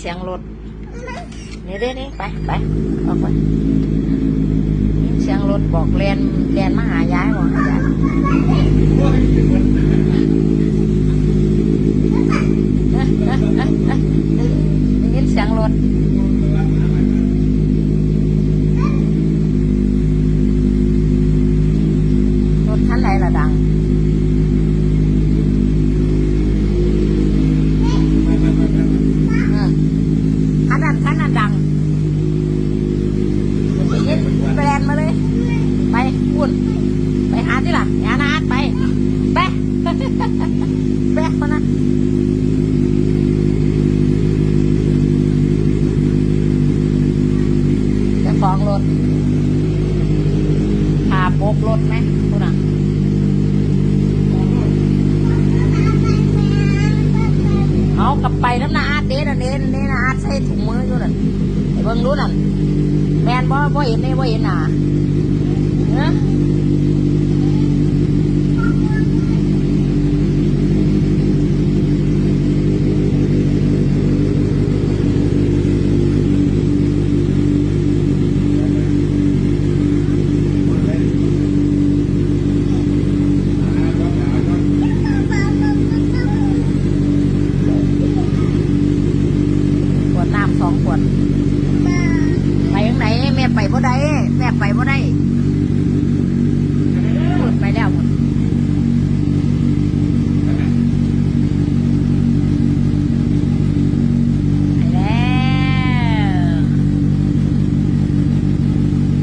เสียงรถนี่เด้นี่ไปไปออกไปยินเสียงรถบอกเรียนเรียนมาหายายบอกหายายได้ยินเสียงรถรถคันไหนล่ะดัง อืมคันนั้นคันนั้นดังไปยินแบรนด์มาเลย ไปพูดไปหาที่ล่ะหานาดไปไป ไปคนนะจะฟ้องร ถพาโบกรถไหมคุณอะเอากลับไปน้ำหนาอาเด้นะเด้นเด้นะอาใส่ถุงมืออยู่นั่นไอ้เบิ้งรู้นั่นแมนบ่บ่เห็นนี่บ่เห็นหนาเนาะขวดน้ำสองขวดไปทางไหนแม่ไปบ่ ได้แม่ไปบ่ได้พูดไปแล้วหมดไปแล้ว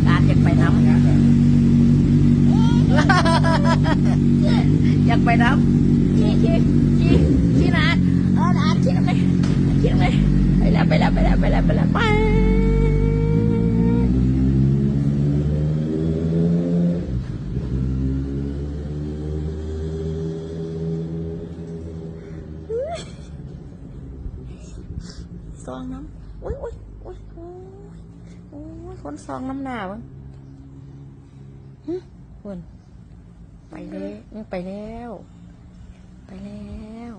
ตาจะไปน้ำอยากไปน้ำขี้ขี้ขี้ขี้นาดเออนาดขี้น้ำเลยขี้น้ำเลยไปแล้วไปแล้วไปแล้วไปแล้วไปแล้วไป ซองน้ำอุ้ยอุ้ยอุ้ยโอ้ยโอ้ยคนซองน้ำหนาบ้างฮึคนไปเลยเออไปแล้ว ไปแล้ว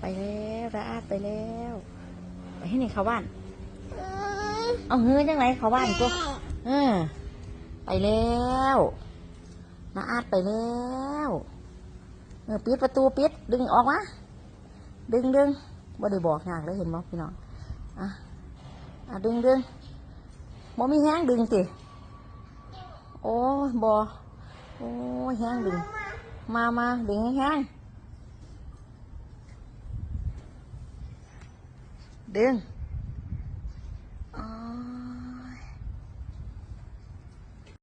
ไปแล้วระอาดไปแล้ว ไปให้นี่เข้าบ้าน เอาเฮ้ยจังไรเข้าบ้านกูเออไปแล้วระอาดไปแล้วเออปิดประตูปิดดึงออกมาดึงดึง บ่ได้บอกอย่างเลยเห็นมั้พี่น้องอะอะดึงดึงบ่มีแห้งดึงสิโอ้บ่โอ้แห้งดึง มามาดึงให้แห้งดึง